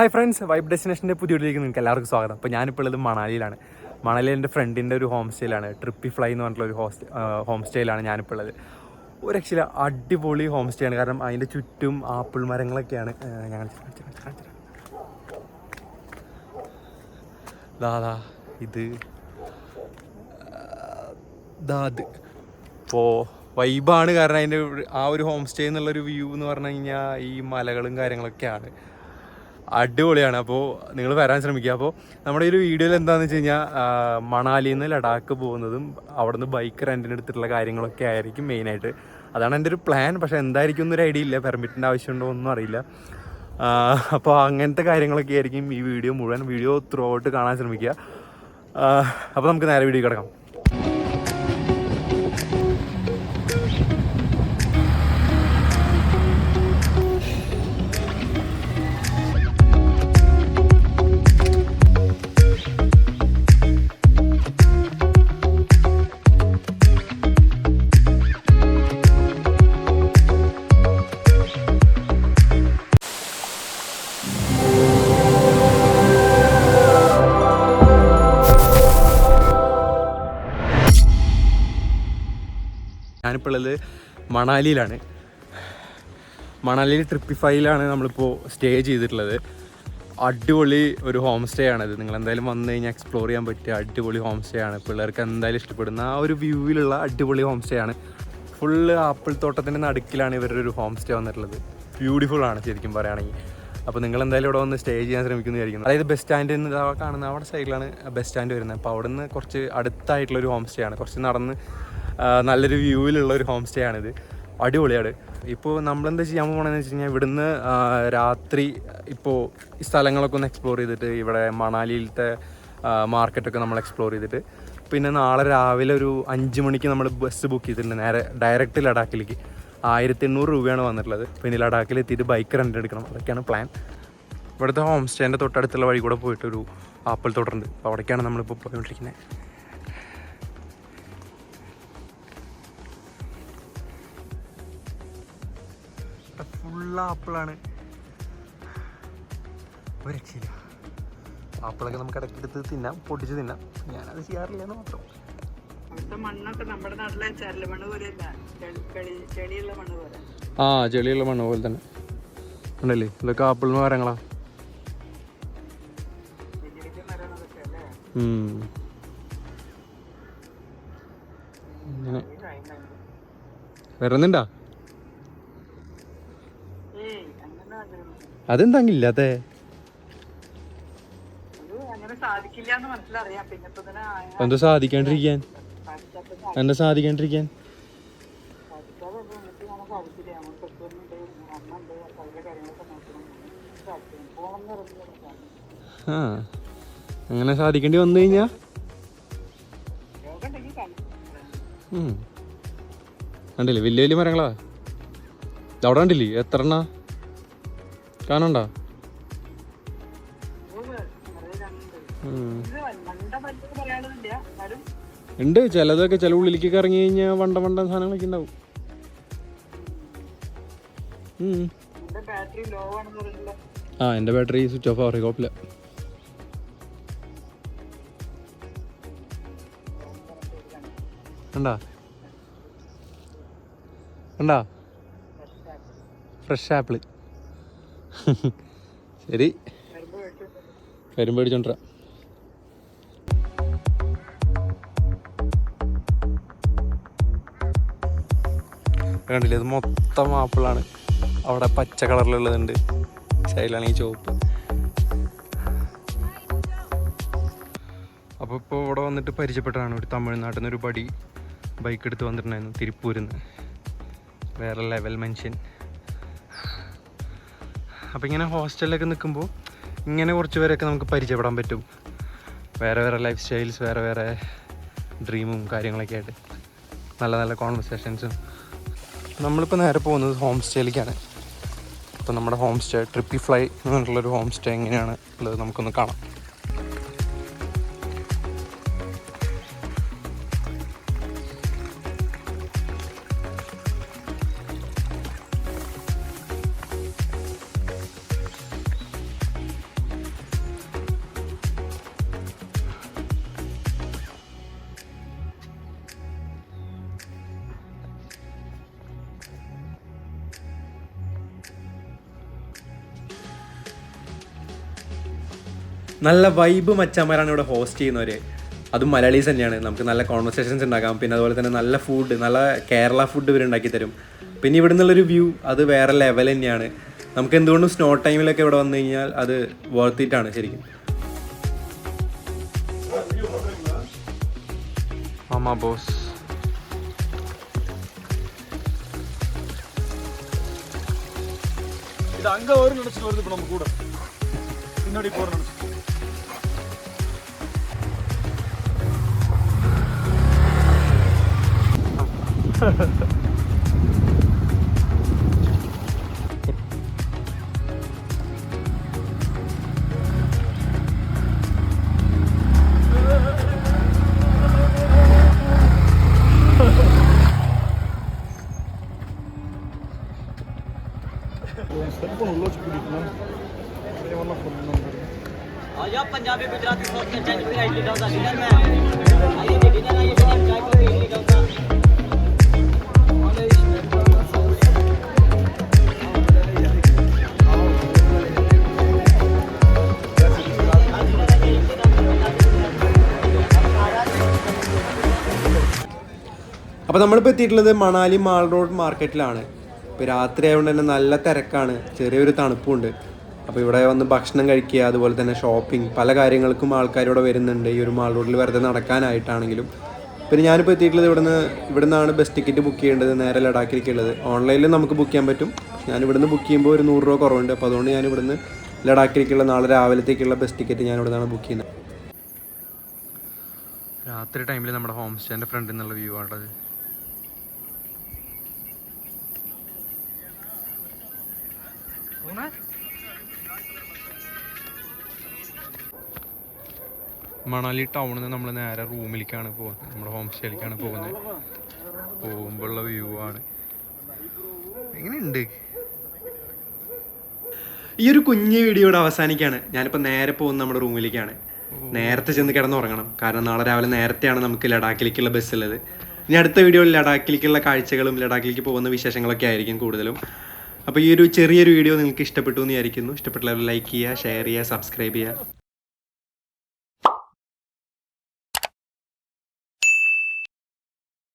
Hi friends vibe ഡെസ്റ്റിനേഷന്റെ പുതിയ വീട്ടിലേക്ക് നിങ്ങൾക്ക് എല്ലാവർക്കും സ്വാഗതം. അപ്പോൾ ഞാനിപ്പോൾ ഉള്ളത് മണാലിയിലാണ്. മണാലി എന്റെ ഫ്രണ്ടിന്റെ ഒരു ഹോം സ്റ്റേയിലാണ് ട്രിപ്പി ഫ്ലൈ എന്ന് പറഞ്ഞിട്ടുള്ള ഒരു ഹോസ്റ്റ് ഹോം സ്റ്റേയിലാണ് ഞാനിപ്പോൾ ഉള്ളത്. ഒരു ആക്ച്വലി അടിപൊളി ഹോം സ്റ്റേ ആണ്. കാരണം അതിന്റെ ചുറ്റും ആപ്പിൾ മരങ്ങളൊക്കെയാണ്. ഞങ്ങൾ ഞാൻ കാണിച്ചു കാണിച്ചു കാണിച്ചു കാണിച്ചു തരാം. ദാ ദാ ഇത്. ദാദ് ഇപ്പോൾ വൈബാണ് കാരണം അതിന്റെ ആ ഒരു ഹോം സ്റ്റേ എന്നുള്ളൊരു വ്യൂ എന്ന് പറഞ്ഞു കഴിഞ്ഞാൽ ഈ മലകളും കാര്യങ്ങളൊക്കെയാണ്. അടിപൊളിയാണ്. അപ്പോൾ നിങ്ങൾ വരാൻ ശ്രമിക്കുക. അപ്പോൾ നമ്മുടെ ഈ ഒരു വീഡിയോയിൽ എന്താണെന്ന് വെച്ച് കഴിഞ്ഞാൽ മണാലിയിൽ നിന്ന് ലഡാക്ക് പോകുന്നതും അവിടുന്ന് ബൈക്ക് റെന്റിന് എടുത്തിട്ടുള്ള കാര്യങ്ങളൊക്കെ ആയിരിക്കും മെയിനായിട്ട് അതാണ് എന്റെ ഒരു പ്ലാൻ പക്ഷേ എന്തായിരിക്കും എന്നൊരു ഐഡിയ ഇല്ല. പെർമിറ്റിന്റെ ആവശ്യമുണ്ടോ ഒന്നും അറിയില്ല. അപ്പോൾ അങ്ങനത്തെ കാര്യങ്ങളൊക്കെ ആയിരിക്കും ഈ വീഡിയോ മുഴുവൻ. വീഡിയോ ത്രൂ ഔട്ട് കാണാൻ ശ്രമിക്കുക. അപ്പോൾ നമുക്ക് നേരെ വീഡിയോ കിടക്കാം. ഞാനിപ്പോൾ ഉള്ളത് മണാലിയിലാണ്. മണാലിയിൽ ട്രിപ്പിഫൈയിലാണ് നമ്മളിപ്പോൾ സ്റ്റേ ചെയ്തിട്ടുള്ളത്. അടിപൊളി ഒരു ഹോം സ്റ്റേ ആണത്. നിങ്ങൾ എന്തായാലും വന്നു കഴിഞ്ഞാൽ എക്സ്പ്ലോർ ചെയ്യാൻ പറ്റിയ അടിപൊളി ഹോം സ്റ്റേ ആണ്. പിള്ളേർക്ക് എന്തായാലും ഇഷ്ടപ്പെടുന്ന ആ ഒരു വ്യൂവിലുള്ള അടിപൊളി ഹോം സ്റ്റേ ആണ്. ഫുള്ള് ആപ്പിൾ തോട്ടത്തിന്റെ നടുക്കിലാണ് ഇവരുടെ ഒരു ഹോം സ്റ്റേ വന്നിട്ടുള്ളത്. ബ്യൂട്ടിഫുൾ ആണ് ശരിക്കും പറയുകയാണെങ്കിൽ അപ്പോൾ നിങ്ങൾ എന്തായാലും ഇവിടെ വന്ന് സ്റ്റേ ചെയ്യാൻ ശ്രമിക്കുന്നതായിരിക്കും അതായത് ബസ് സ്റ്റാൻഡിൽ നിന്ന് കാണുന്ന അവിടെ സൈഡിലാണ് ബസ് സ്റ്റാൻഡ് വരുന്നത്. അപ്പോൾ അവിടെ നിന്ന് കുറച്ച് അടുത്തായിട്ടുള്ള ഒരു ഹോം സ്റ്റേ ആണ്. കുറച്ച് നടന്ന് നല്ലൊരു വ്യൂവിലുള്ള ഒരു ഹോം സ്റ്റേ ആണിത്. അടിപൊളിയാണ്. ഇപ്പോൾ നമ്മളെന്താ ചെയ്യാൻ പോകണമെന്ന് വെച്ച് കഴിഞ്ഞാൽ ഇവിടുന്ന് രാത്രി ഇപ്പോൾ ഈ സ്ഥലങ്ങളൊക്കെ ഒന്ന് എക്സ്പ്ലോർ ചെയ്തിട്ട് ഇവിടെ മണാലിയിലത്തെ മാർക്കറ്റൊക്കെ നമ്മൾ എക്സ്പ്ലോർ ചെയ്തിട്ട് പിന്നെ നാളെ രാവിലെ ഒരു അഞ്ച് മണിക്ക് നമ്മൾ ബസ് ബുക്ക് ചെയ്തിട്ടുണ്ട് നേരെ ഡയറക്റ്റ് ലഡാക്കിലേക്ക്. ആയിരത്തി എണ്ണൂറ് രൂപയാണ് വന്നിട്ടുള്ളത്. പിന്നെ ലഡാക്കിൽ എത്തിയിട്ട് ബൈക്ക് റെന്റ് എടുക്കണം. അതൊക്കെയാണ് പ്ലാൻ ഇവിടുത്തെ ഹോം സ്റ്റേന്റെ തൊട്ടടുത്തുള്ള വഴി കൂടെ പോയിട്ടൊരു ആപ്പിൾ തോട്ടമുണ്ട് അപ്പോൾ അവിടേക്കാണ് നമ്മളിപ്പോൾ പോയിക്കൊണ്ടിരിക്കുന്നത് ഫുള്ള് ആപ്പിളാണ്. ഒരു രക്ഷയില്ല ആപ്പിളൊക്കെ നമുക്ക് ഇടയ്ക്കെടുത്ത് തിന്നാം പൊട്ടിച്ച് തിന്നാം. ഞാനത് ചെയ്യാറില്ല എന്ന് മാത്രം. അവിടുത്തെ മണ്ണൊക്കെ നമ്മുടെ നാട്ടിലെ മണ്ണ് പോലെയല്ല. ചെളിയുള്ള മണ്ണ് പോലെ. ആ ചെളിയുള്ള മണ്ണ് പോലെ തന്നെ. ഉണ്ടല്ലേ? ഇതൊക്കെ ആപ്പിൾ മരങ്ങളാ വലിയ ഇതിനെ ആ- എന്താ സാധിക്കാണ്ടിരിക്കാൻ. എന്താ സാധിക്കാണ്ടിരിക്കാൻ? ആ അങ്ങനെ സാധിക്കേണ്ടി വന്നു കഴിഞ്ഞാ. കണ്ടില്ലേ? വലിയ വലിയ മരങ്ങളാ. അവിടെ കണ്ടില്ലേ? എത്ര എണ്ണ? എന്നാലും ഉണ്ട് ചിലതൊക്കെ ചില ഉള്ളിലേക്ക് ഇറങ്ങി കഴിഞ്ഞാൽ വണ്ട വണ്ട സാധനങ്ങളൊക്കെ ഉണ്ടാവും. ആ എന്റെ ബാറ്ററി സ്വിച്ച് ഓഫ് ആവറി കുഴപ്പമില്ല. കണ്ടാ? കണ്ടാ? ഫ്രഷ് ആപ്പിൾ ശരി. വരുമ്പോൾ അടിച്ചോണ്ടരാ കണ്ടില്ലേ ഇത് മൊത്തം ആപ്പിളാണ് അവിടെ പച്ച കളറിലുള്ളതുണ്ട്. സൈഡിലാണെങ്കിൽ ചുവപ്പ്. അപ്പോൾ ഇപ്പോൾ ഇവിടെ വന്നിട്ട് പരിചയപ്പെട്ടതാണ് ഒരു തമിഴ്നാട്ടിൽ നിന്ന് ഒരു പടി ബൈക്ക് എടുത്ത് വന്നിട്ടുണ്ടായിരുന്നു തിരുപ്പൂരിൽ നിന്ന് വേറെ ലെവൽ മനുഷ്യൻ. അപ്പോൾ ഇങ്ങനെ ഹോസ്റ്റലിലൊക്കെ നിൽക്കുമ്പോൾ ഇങ്ങനെ കുറച്ച് പേരൊക്കെ നമുക്ക് പരിചയപ്പെടാൻ പറ്റും. വേറെ വേറെ ലൈഫ് സ്റ്റൈൽസ് വേറെ വേറെ ഡ്രീമും കാര്യങ്ങളൊക്കെ ആയിട്ട്. നല്ല നല്ല കോൺവെർസേഷൻസും നമ്മളിപ്പോൾ നേരെ പോകുന്നത് ഹോം സ്റ്റേയിലേക്കാണ് അപ്പോൾ നമ്മുടെ ഹോം സ്റ്റേ ട്രിപ്പി ഫ്ലൈ എന്ന് പറഞ്ഞിട്ടുള്ളൊരു ഹോം സ്റ്റേ എങ്ങനെയാണ് ഉള്ളത് നമുക്കൊന്ന് കാണാം. നല്ല വൈബ് മച്ചന്മാരാണ് ഇവിടെ ഹോസ്റ്റ് ചെയ്യുന്നവർ അതും മലയാളീസ് തന്നെയാണ് നമുക്ക് നല്ല കോൺവെർസേഷൻസ് ഉണ്ടാക്കാം പിന്നെ അതുപോലെ തന്നെ നല്ല ഫുഡ് നല്ല കേരള ഫുഡ് ഇവർ ഉണ്ടാക്കി തരും പിന്നെ ഇവിടെ നിന്നുള്ളൊരു വ്യൂ അത് വേറെ ലെവൽ തന്നെയാണ് നമുക്ക് എന്തുകൊണ്ടും സ്നോ ടൈമിലൊക്കെ ഇവിടെ വന്നു കഴിഞ്ഞാൽ അത് വർത്തിട്ടാണ് ശരിക്കും മാമാ ബോസ് இது அங்க வரும் நினைச்சிட்டு வருது இப்ப நம்ம கூட பின்னாடி போற நினைச்சு ਪੰਜਾਬ ਪੰਜਾਬੀ ਗੁਜਰਾਤੀ ਸੋਚ ਕੇ ਚੈਨਲ ਤੇ ਆਈ ਲਿਖਾਉਂਦਾ ਨਹੀਂ ਮੈਂ ਆਈ ਲਿਖੀ ਨਾ ਆਈ ਚਾਹੇ ਕੋਈ ਲਿਖਾਉਂਦਾ അപ്പോൾ നമ്മളിപ്പോൾ എത്തിയിട്ടുള്ളത് മണാലി മാൾ റോഡ് മാർക്കറ്റിലാണ്. ഇപ്പോൾ രാത്രി ആയതുകൊണ്ട് തന്നെ നല്ല തിരക്കാണ്. ചെറിയൊരു തണുപ്പുണ്ട്. അപ്പോൾ ഇവിടെ വന്ന് ഭക്ഷണം കഴിക്കുക അതുപോലെ തന്നെ ഷോപ്പിംഗ് പല കാര്യങ്ങൾക്കും ആൾക്കാർ ഇവിടെ വരുന്നുണ്ട്. ഈ ഒരു മാൾ റോഡിൽ വെറുതെ നടക്കാനായിട്ടാണെങ്കിലും. പിന്നെ ഞാനിപ്പോൾ എത്തിയിട്ടുള്ളത് ഇവിടുന്ന് ഇവിടുന്നാണ് ബസ് ടിക്കറ്റ് ബുക്ക് ചെയ്യേണ്ടത്. നേരെ ലഡാക്കിലേക്കുള്ളത്. ഓൺലൈനിൽ നമുക്ക് ബുക്ക് ചെയ്യാൻ പറ്റും. ഞാൻ ഇവിടുന്ന് ബുക്ക് ചെയ്യുമ്പോൾ ഒരു നൂറ് രൂപ കുറവുണ്ട്. അപ്പോൾ അതുകൊണ്ട് ഞാൻ ഇവിടുന്ന് ലഡാക്കിലേക്കുള്ള നാളെ രാവിലത്തേക്കുള്ള ബസ് ടിക്കറ്റ് ഞാൻ ഇവിടുന്നാണ് ബുക്ക് ചെയ്യുന്നത്. രാത്രി ടൈമിൽ നമ്മുടെ ഹോം സ്റ്റേന്റെ ഫ്രണ്ടിൽ നിന്നുള്ള വ്യൂ ആണത് മണാലി ടൗണിൽ നിന്ന് നമ്മൾ നേരെ റൂമിലേക്കാണ് പോകുന്നത് നമ്മുടെ ഹോം സ്റ്റേയിലേക്കാണ് പോകുന്നത്. പോകുമ്പോഴുള്ള വ്യൂ ആണ്. എങ്ങനെയുണ്ട്? ഈ ഒരു കുഞ്ഞു വീഡിയോ ഇവിടെ അവസാനിക്കാണ്. ഞാനിപ്പോൾ നേരെ പോകുന്നത് നമ്മുടെ റൂമിലേക്കാണ് നേരത്തെ ചെന്ന് കിടന്നുറങ്ങണം. കാരണം നാളെ രാവിലെ നേരത്തെയാണ് നമുക്ക് ലഡാക്കിലേക്കുള്ള ബസ് ഉള്ളത്. ഇനി അടുത്ത വീഡിയോയിൽ ലഡാക്കിലേക്കുള്ള കാഴ്ചകളും ലഡാക്കിലേക്ക് പോകുന്ന വിശേഷങ്ങളൊക്കെ ആയിരിക്കും കൂടുതലും. അപ്പോൾ ഈ ഒരു ചെറിയൊരു വീഡിയോ നിങ്ങൾക്ക് ഇഷ്ടപ്പെട്ടു എന്ന് വിചാരിക്കുന്നു. ഇഷ്ടപ്പെട്ടുള്ളവർ ലൈക്ക് ചെയ്യുക ഷെയർ ചെയ്യുക സബ്സ്ക്രൈബ് ചെയ്യുക.